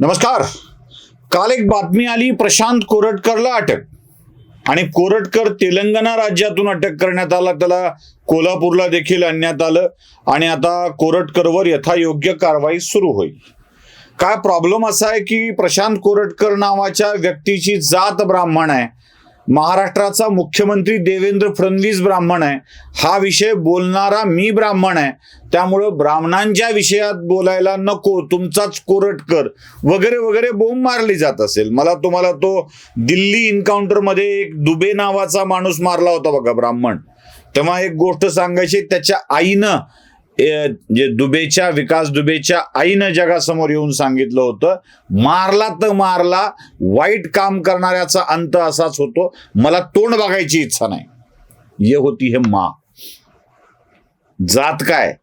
नमस्कार. काल एक बातमी आली प्रशांत कोरटकरला अटक. आणि कोरटकर तेलंगणा राज्यातून अटक करण्यात आला त्याला कोल्हापूरला देखील आणण्यात आलं आणि आता कोरटकरवर यथायोग्य कारवाई सुरू होईल. काय प्रॉब्लेम असा आहे की प्रशांत कोरटकर नावाच्या व्यक्तीची जात ब्राह्मण आहे. महाराष्ट्राचा मुख्यमंत्री देवेंद्र फडणवीस ब्राह्मण आहे. हा विषय बोलणारा मी ब्राह्मण आहे. त्यामुळं ब्राह्मणांच्या विषयात बोलायला नको तुमचाच कोरटकर वगैरे वगैरे बोंब मारली जात असेल. मला तुम्हाला तो दिल्ली इन्काउंटरमध्ये एक दुबे नावाचा माणूस मारला होता बघा ब्राह्मण. तेव्हा एक गोष्ट सांगायची त्याच्या आईनं जे दुबेच्या विकास दुबेच्या आईनं जगासमोर येऊन सांगितलं होतं मारला तर मारला वाईट काम करणाऱ्याचा अंत असाच होतो. मला तोंड बघायची इच्छा नाही. ये होती हे मा. जात काय?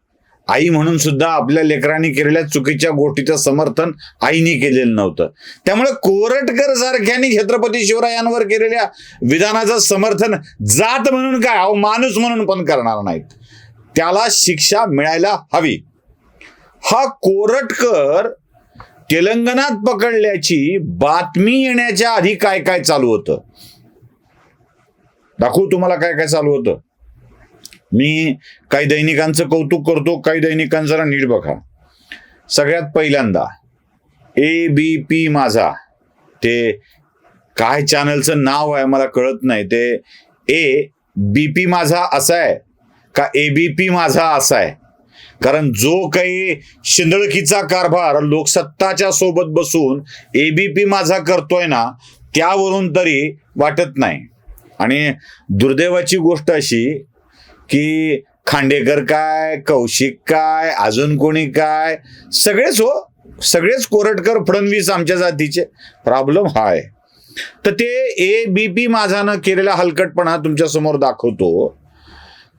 आई म्हणून सुद्धा आपल्या लेकरांनी केलेल्या चुकीच्या गोष्टीचं समर्थन आईने केलेलं नव्हतं. त्यामुळे कोरटकर सारख्यांनी छत्रपती शिवरायांवर केलेल्या विधानाचं समर्थन जात म्हणून काय? अहो माणूस म्हणून पण करणार नाहीत. त्याला शिक्षा मिळायला हवी. हा कोरटकर तेलंगणात पकडल्याची बातमी येण्याच्या आधी काय काय चालू होतं? दाखवू तुम्हाला काय काय चालू होतं? मी काही दैनिकांचं कौतुक करतो काही दैनिकांचं जरा नीट बघा. सगळ्यात पहिल्यांदा ए बी पी माझा ते काय चॅनलचं नाव आहे मला कळत नाही ते ए बी पी माझा असा आहे. का ए बी पी माझा असा आहे. कारण जो काही शिंदळकीचा कारभार लोकसत्ताच्या सोबत बसून एबीपी माझा करतोय ना त्यावरून तरी वाटत नाही. आणि दुर्दैवाची गोष्ट अशी की खांडेकर काय कौशिक काय अजून कोणी काय सगळेच हो सगळेच कोरटकर फडणवीस आमच्या जातीचे. प्रॉब्लेम हा आहे. तर ते ए बी पी माझानं केलेला हलकटपणा तुमच्यासमोर दाखवतो.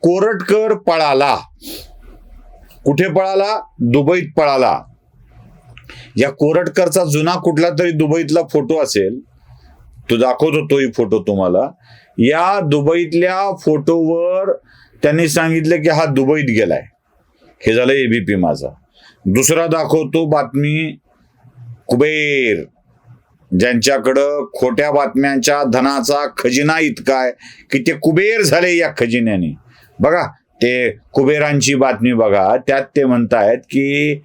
कोरटकर पळाला. कुठे पळाला? दुबईत पळाला. या कोरटकरचा जुना कुठला तरी दुबईतला फोटो असेल तो दाखवतो तोही फोटो तुम्हाला. या दुबईतल्या फोटोवर त्यांनी सांगितलं की हा दुबईत गेलाय. हे झालं एबीपी माझा. दुसरा दाखवतो बातमी कुबेर. ज्यांच्याकडं खोट्या बातम्यांच्या धनाचा खजिना इतका आहे की ते कुबेर झाले या खजिन्याने. बघा ते कुबेरांची बातमी बघा त्यात ते म्हणतायत की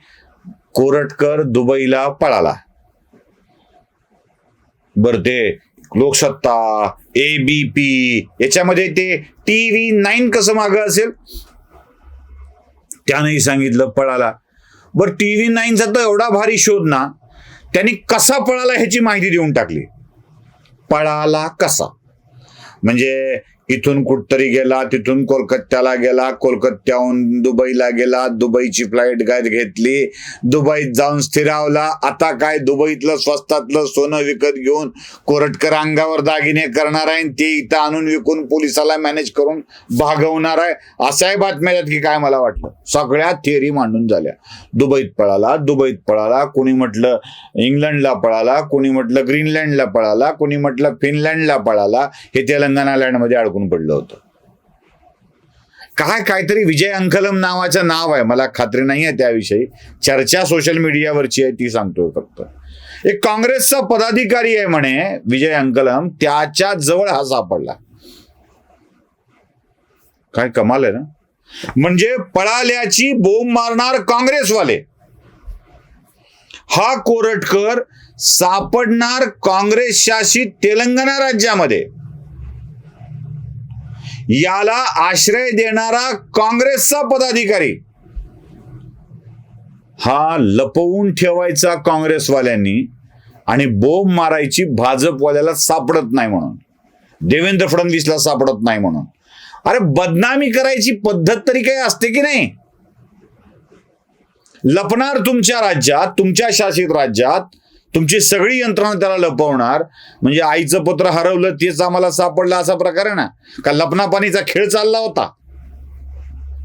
कोरटकर दुबईला पळाला. बर ते लोकसत्ता ए बी पी याच्यामध्ये ते टी व्ही नाईन कसं मागं असेल? त्यानंही सांगितलं पळाला. बर टी व्ही नाईनचा तर एवढा भारी शोध ना त्यांनी कसा पळाला ह्याची माहिती देऊन टाकली. पळाला कसा? म्हणजे इथून कुठतरी गेला तिथून कोलकात्याला गेला कोलकात्याहून दुबईला गेला दुबईची फ्लाईट गाडी घेतली दुबईत जाऊन स्थिरावला. आता काय दुबईतलं स्वस्तातलं सोनं विकत घेऊन कोरटकर अंगावर दागिने करणार आहे आणि ते इथं आणून विकून पोलिसाला मॅनेज करून भागवणार आहे. अशाही बातम्या आहेत की काय मला वाटलं. सगळ्या थिअरी मांडून झाल्या. दुबईत पळाला दुबईत पळाला कोणी म्हटलं इंग्लंडला पळाला कोणी म्हटलं ग्रीनलँडला पळाला कोणी म्हटलं फिनलँडला पळाला. हे तेलंगणा लँडमध्ये अडकून पडलं होतं. काय काहीतरी विजय अंकलम नावाचं नाव आहे. मला खात्री नाही आहे त्याविषयी. चर्चा सोशल मीडियावरची आहे ती सांगतोय फक्त. एक काँग्रेसचा पदाधिकारी आहे म्हणे विजय अंकलम. त्याच्याजवळ हा सापडला. काय कमाल आहे ना? म्हणजे पळाल्याची बोंब मारणार काँग्रेसवाले. हा कोरटकर सापडणार काँग्रेस शासित तेलंगणा राज्यामध्ये. याला आश्रय देणारा काँग्रेसचा पदाधिकारी. हा लपवून ठेवायचा काँग्रेसवाल्यांनी आणि बोंब मारायची भाजपवाल्याला सापडत नाही म्हणून. देवेंद्र फडणवीसला सापडत नाही म्हणून. अरे बदनामी करायची पद्धत तरी काही असते की नाही? लपणार तुमच्या राज्यात तुमच्या शासित राज्यात तुमची सगळी यंत्रणा त्याला लपवणार. म्हणजे आईचं पत्र हरवलं तेच आम्हाला सापडलं असा प्रकार आहे ना? का लपनापाणीचा खेळ चालला होता?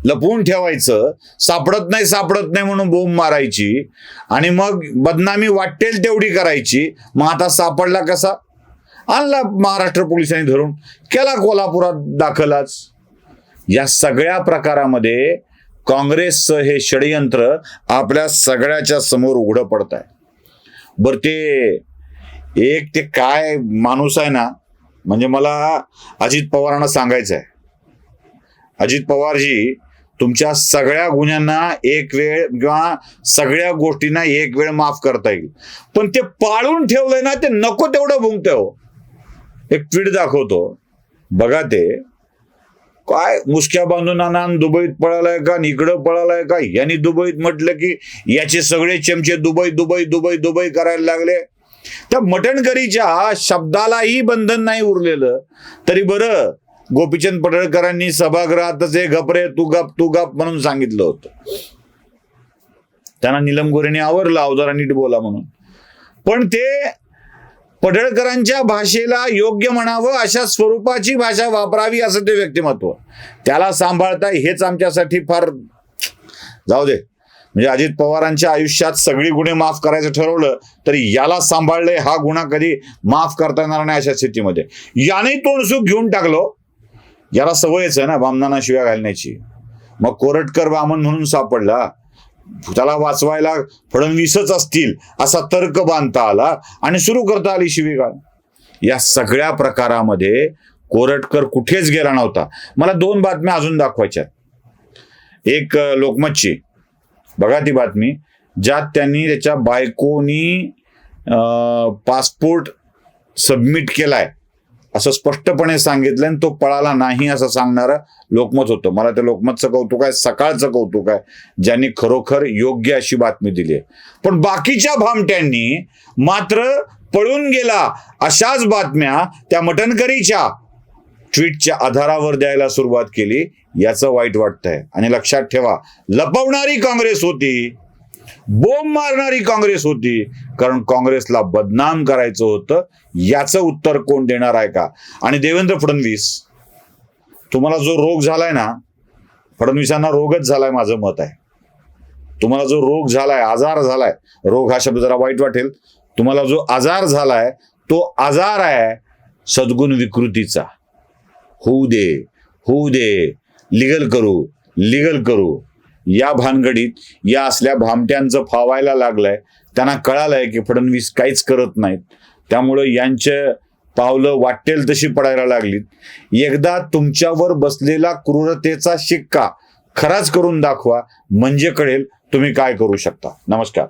लपवून ठेवायचं. सापडत नाही सापडत नाही म्हणून बोंब मारायची. आणि मग बदनामी वाटेल तेवढी करायची. मग आता सापडला कसा? आणला महाराष्ट्र पोलिसांनी धरून. केला कोल्हापुरात दाखलाच. या सगळ्या प्रकारामध्ये काँग्रेसचं हे षडयंत्र आपल्या सगळ्याच्या समोर उघडं पडत आहे बर ते एक ते काय माणूस आहे ना म्हणजे मला अजित पवारांना सांगायचं आहे अजित पवारजी तुमच्या सगळ्या गुन्ह्यांना एक वेळ किंवा सगळ्या गोष्टींना एक वेळ माफ करता येईल. पण ते पाळून ठेवलंय ना ते नको तेवढं भुंकतंय हो. एक ट्विट दाखवतो. बघा ते. काय? मुसक्या बांधून आणा दुबईत पळालाय का? आणि इकडं पळालाय का? यांनी दुबईत म्हटलं की याचे सगळे चमचे दुबई दुबई दुबई दुबई करायला लागले. त्या मटणकरीच्या शब्दालाही बंधन नाही उरलेलं. तरी बरं गोपीचंद पडळकरांनी सभागृहातच हे घपरे तू गप तू गप म्हणून सांगितलं होतं. त्यांना निलम गोरेने आवरलं अवजारा नीट बोला म्हणून. पण ते पडळकरांच्या भाषेला योग्य म्हणावं अशा स्वरूपाची भाषा वापरावी असं ते व्यक्तिमत्व. त्याला सांभाळता हेच आमच्यासाठी फार जाऊ दे. म्हणजे अजित पवारांच्या आयुष्यात सगळी गुन्हे माफ करायचं ठरवलं तरी याला सांभाळलंय हा गुन्हा कधी माफ करता येणार नाही अशा स्थितीमध्ये. याने तोंडसुख घेऊन टाकलो. याला सवयच आहे ना बामणांना शिव्या घालण्याची. मग कोरटकर बामण म्हणून सापडला. त्याला वाचवायला फडणवीसच असतील असा तर्क बांधता आला आणि सुरू करता आली शिवीगाळ. या सगळ्या प्रकारामध्ये कोरटकर कुठेच गेला नव्हता. मला दोन बातम्या अजून दाखवायच्या एक लोकमतची. बघा ती बातमी. ज्यात त्यांनी त्याच्या बायकोनी पासपोर्ट सबमिट केलाय. असं स्पष्टपणे सांगितलं आणि तो पळाला नाही असं सांगणारं लोकमत होतं. मला त्या लोकमतचं कौतुक आहे सकाळचं कौतुक आहे ज्यांनी खरोखर योग्य अशी बातमी दिली आहे. पण बाकीच्या भामट्यांनी मात्र पळून गेला अशाच बातम्या त्या मटणकरीच्या ट्विटच्या आधारावर द्यायला सुरुवात केली याचं वाईट वाटतंय. आणि लक्षात ठेवा लपवणारी काँग्रेस होती. बोंब मारणारी काँग्रेस होती. कारण काँग्रेसला बदनाम करायचं होतं. याचं उत्तर कोण देणार आहे का? आणि देवेंद्र फडणवीस तुम्हाला जो रोग झालाय ना फडणवीसांना रोगच झालाय माझं मत आहे. तुम्हाला जो रोग झालाय आजार झालाय रोग हा शब्द जरा वाईट वाटेल. तुम्हाला जो आजार झालाय तो आजार आहे सद्गुण विकृतीचा. होऊ दे होऊ दे. लिगल करू लिगल करू. या भानगडीत या असल्या भामट्यांचं फावायला लागलंय त्यांना कळालंय की फडणवीस काहीच करत नाहीत. त्यामुळं यांचे पावलं वाटेल तशी पडायला लागलीत. एकदा तुमच्यावर बसलेला क्रूरतेचा शिक्का खराच करून दाखवा म्हणजे कळेल तुम्ही काय करू शकता. नमस्कार.